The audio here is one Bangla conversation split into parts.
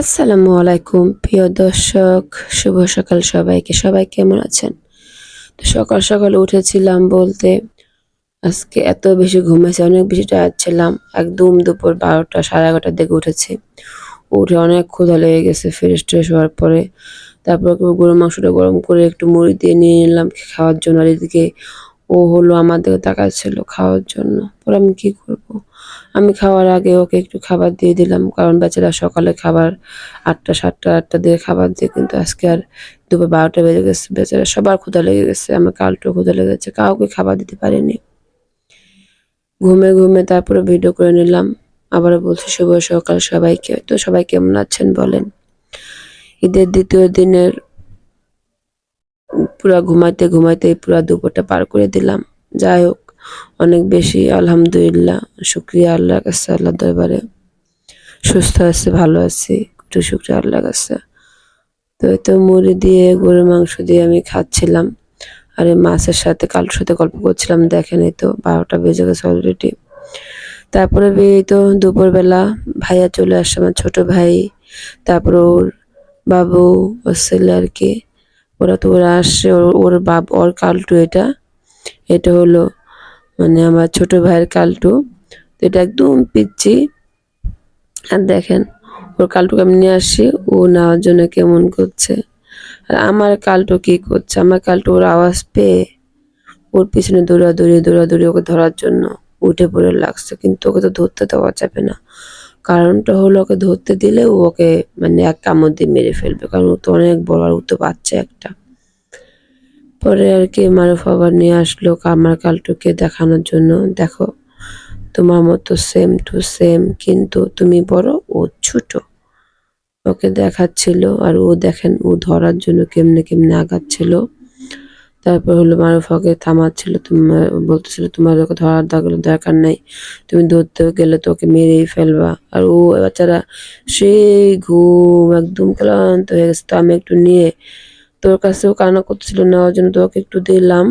আসসালামু আলাইকুম, প্রিয় দর্শক, শুভ সকাল সবাইকে। সবাই কেমন আছেন? তো সকাল সকাল উঠেছিলাম বলতে, আজকে এত বেশি ঘুমেছে অনেক বেশি টায়ার্ড ছিলাম। একদম দুপুর বারোটা, সাড়ে এগারোটার দিকে উঠেছি। উঠে অনেক ক্ষুধা লেগে গেছে ফ্রেশ ট্রেশ হওয়ার পরে। তারপর গরু মাংসটা গরম করে একটু মুড়ি দিয়ে নিয়ে নিলাম, খাওয়ার জন্য। আর এদিকে ও হলো আমার দিকে তাকাচ্ছিল খাওয়ার জন্য। পরে আমি কি করব? আমি খাওয়ার আগে ওকে একটু খাবার দিয়ে দিলাম, কারণ বেচারা সকালে খাবার আটটা, সাতটা, আটটা দিয়ে খাবার দিয়ে কিন্তু আজকে আর দুপুর বারোটা বেজে গেছে। বেচারা সবার ক্ষুধা লেগে গেছে, আমার কালটো ক্ষুধা লেগেছে কাউকে খাবার দিতে পারিনি। ঘুমে ঘুমে তারপরে ভিডিও করে নিলাম, আবারও বলছি, শুভ সকাল সবাইকে। তো সবাই কেমন আছেন বলেন? ঈদের দ্বিতীয় দিনের পুরা ঘুমাইতে ঘুমাইতে পুরা দুপুরটা পার করে দিলাম। যাই হোক, অনেক বেশি, আলহামদুলিল্লাহ। শুক্রিয়া আল্লাহর কাছে, আল্লাহ দরবারে। সুস্থ আছে, ভালো আছি, একটু শুক্রিয়া আল্লাহর কাছে। তো তো মুড়ি দিয়ে, গরুর মাংস দিয়ে আমি খাচ্ছিলাম। আর এই মাছের সাথে কালুর সাথে গল্প করছিলাম, দেখেন এই তো বারোটা বেজে গেছে অলরেডি তারপরে এই তো দুপুরবেলা ভাইয়া চলে আসছে আমার ছোট ভাই। তারপর ওর বাবু, ওর ছেলে আর কি। ওরা তো ওরা আসছে ওর বাপ, ওর কালটু এটা। এটা হলো মানে আমার ছোট ভাইয়ের কালটু। তো এটা একদম পিচ্ছি আর দেখেন, ওর কালটুকে আমি নিয়ে আসি, ও নেওয়ার জন্য কেমন করছে। আর আমার কালটু কি করছে? আমার কালটু ওর আওয়াজ পেয়ে ওর পিছনে দৌড়াদৌড়ি দৌড়াদৌড়ি ওকে ধরার জন্য উঠে পড়ে লাগছে। কিন্তু ওকে তো ধরতে দেওয়া যাবে না। কারণটা হলো ওকে ধরতে দিলে ও ওকে মানে এক কামড় দিয়ে মেরে ফেলবে। কারণ ও তো অনেক বড় আর ও তো বাচ্চা একটা। পরে আর কি মারুফ আবার নিয়ে আসলো আমার কালটুকে দেখানোর জন্য। দেখো, তোমার মতো সেম টু সেম কিন্তু তুমি বড়, ও ছোট। ওকে দেখাচ্ছিল আর ও দেখেন, ও ধরার জন্য কেমনে কেমনে আগাচ্ছিল। তারপর হলো মারুফাকে থামাচ্ছিল বলতেছিল, তোমার ওকে ধরার দরকার দরকার নাই। তুমি ধরতে গেলে তো ওকে মেরেই ফেলবা। আর ও বাচ্চারা সেই ঘুম একদম ক্লান্ত হয়ে গেছে। তো আমি একটু নিয়ে তোর কাছেও কান্না করতেছিল, নেওয়ার জন্য তো ওকে একটু দিলাম।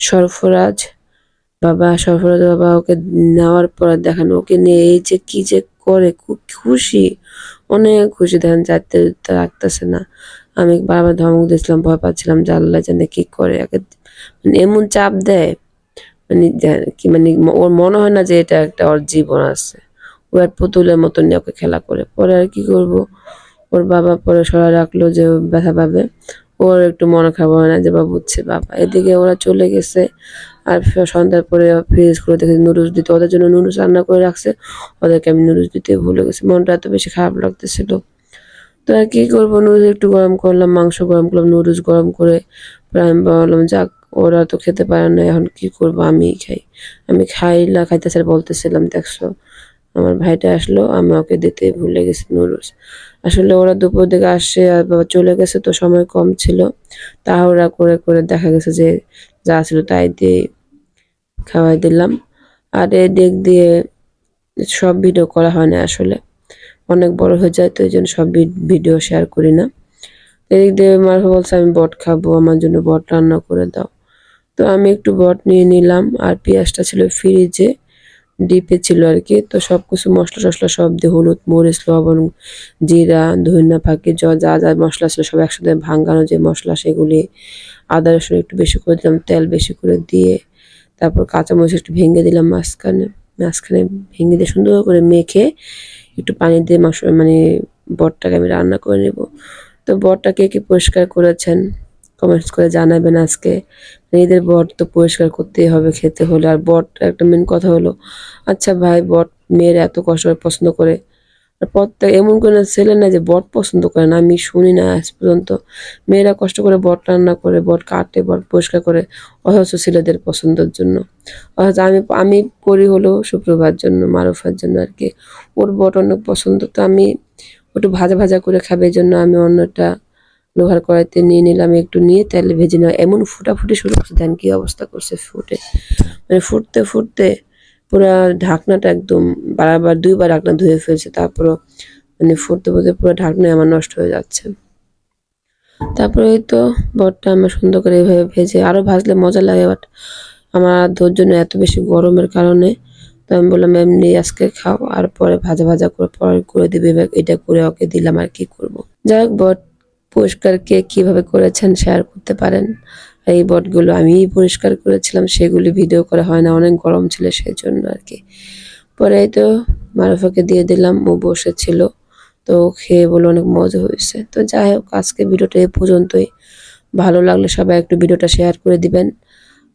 সরফরাজ বাবা সরফরাজ বাবা ওকে নেওয়ার পর দেখানো, ওকে নিয়ে এই যে কি যে করে, খুব খুশি। অনেক খুশি দেখেন যাতে রাখতেছে না। আমি বারবার ধমক দিয়েছিলাম, ভয় পাচ্ছিলাম যে আল্লাহ জানে কি করে। একে মানে এমন চাপ দেয় মানে কি মানে ওর মনে হয় না যে এটা একটা ওর জীবন আছে। ও আর পুতুলের মতো নিয়ে ওকে খেলা করে। পরে আর কি করব? ওর বাবা পরে সরা রাখল যে ব্যথা পাবে। ওর একটু মনে হয় না যে, বাবা, বুঝছে, বাবা। এদিকে ওরা চলে গেছে। আর সন্ধ্যার পরে ফ্রিজ করে দেখে নুডলস দিতে, ওদের জন্য নুডলস রান্না করে রাখছে। ওদেরকে আমি নুডলস দিতে ভুলে গেছি। মনটা এত বেশি খারাপ লাগতেছিল। তো আর কি করব? নুডলস একটু গরম করলাম, মাংস গরম করলাম নুডলস গরম করে আমি বললাম যাক, ওরা তো খেতে পারে না, এখন কি করব? আমি খাই। আমি খাই না, খাইতেছে আর বলতেছিলাম, দেখছ আমার ভাইটা আসলো, আমি ওকে দিতে ভুলে গেছি নুডলস আসলে ওরা দুপুর দিকে আসছে আর বাবা চলে গেছে তো সময় কম ছিল। তাড়াহুড়া করে করে দেখা গেছে যে যা ছিল তাই দিয়ে খাওয়াই দিলাম। আর এদিক দিয়ে সব ভিডিও করা হয় না আসলে। অনেক বড় হয়ে যায় তো এই জন্য সব ভিডিও শেয়ার করি না। এদিক দিয়ে মারফা বলছে, আমি বট খাব, আমার জন্য বট রান্না করে দাও। তো আমি একটু বট নিয়ে নিলাম আর পেঁয়াজটা ছিল ফ্রিজে ডিপে ছিল আর কি। তো সব কিছু মশলা টশলা সব দিয়ে হলুদ, মরিচ, লবণ, জিরা, ধনিয়া, ফাঁকি, জ, যা যা মশলা ছিল সব একসাথে ভাঙানো যে মশলা সেগুলি, আদা, রসুন একটু বেশি করে দিলাম, তেল বেশি করে দিয়ে, তারপর কাঁচামরিচ একটু ভেঙে দিলাম মাঝখানে মাঝখানে ভেঙে দিয়ে সুন্দর করে মেখে একটু পানি দিয়ে মাংস মানে বটটাকে আমি রান্না করে নেব। তো বটটা কে কে পরিষ্কার করেছেন? কমেন্টস করে জানাবেন আজকে। নিজেদের বট তো পরিষ্কার করতেই হবে খেতে হলে। আর বট একটা মেন কথা হলো আচ্ছা ভাই, বট মেয়েরা এত কষ্ট করে পছন্দ করে। আর প্রত্যেক এমন কোনো ছেলে না যে বট পছন্দ করে না, আমি শুনি না আজ পর্যন্ত। মেয়েরা কষ্ট করে বট রান্না করে, বট কাটে, বট পরিষ্কার করে, অথচ ছেলেদের পছন্দের জন্য। অথচ আমি আমি করি হলো শুক্রবার জন্য, মারুফার জন্য আর কি। ওর বট অনেক পছন্দ, তো আমি একটু ভাজা ভাজা করে খাবে জন্য আমি অন্যটা লোহার কড়াইতে নিয়ে নিলাম, একটু নিয়ে তেলে ভেজে নেওয়া। এমন ফুটাফুটি শুরু করছে দেন কি অবস্থা করছে ফুটে। মানে ফুটতে ফুটতে পুরা ঢাকনাটা একদম বারবার, দুইবার ঢাকনা ধুয়ে ফেলছে, তারপরও মানে ফুটতে ফুটতে পুরো ঢাকনায় আমার নষ্ট হয়ে যাচ্ছে। তারপরে তো বটটা আমার সুন্দর করে এইভাবে ভেজে, আরও ভাজলে মজা লাগে বাট আমার ধৈর্য নেই এত বেশি গরমের কারণে। তো আমি বললাম, এমনি আজকে খাও, আর পরে ভাজা ভাজা করে, পরে করে দিবে এটা করে ওকে দিলাম, আর কি করব। যাই হোক বট পরিষ্কার কে কীভাবে করেছেন শেয়ার করতে পারেন। এই বটগুলো আমিই পরিষ্কার করেছিলাম, সেগুলি ভিডিও করা হয় না, অনেক গরম ছিল সেই জন্য আর কি পরে তো মারুফাকে দিয়ে দিলাম, ও বসেছিল, তো খেয়ে বলে অনেক মজা হয়েছে। তো যাই হোক, আজকে ভিডিওটা এ পর্যন্তই। ভালো লাগলে সবাই একটু ভিডিওটা শেয়ার করে দিবেন,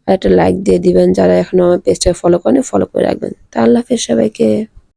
আর একটা লাইক দিয়ে দিবেন, যারা এখনও আমার পেজটা ফলো করেন ফলো করে রাখবেন। তা আল্লাহ সবাইকে।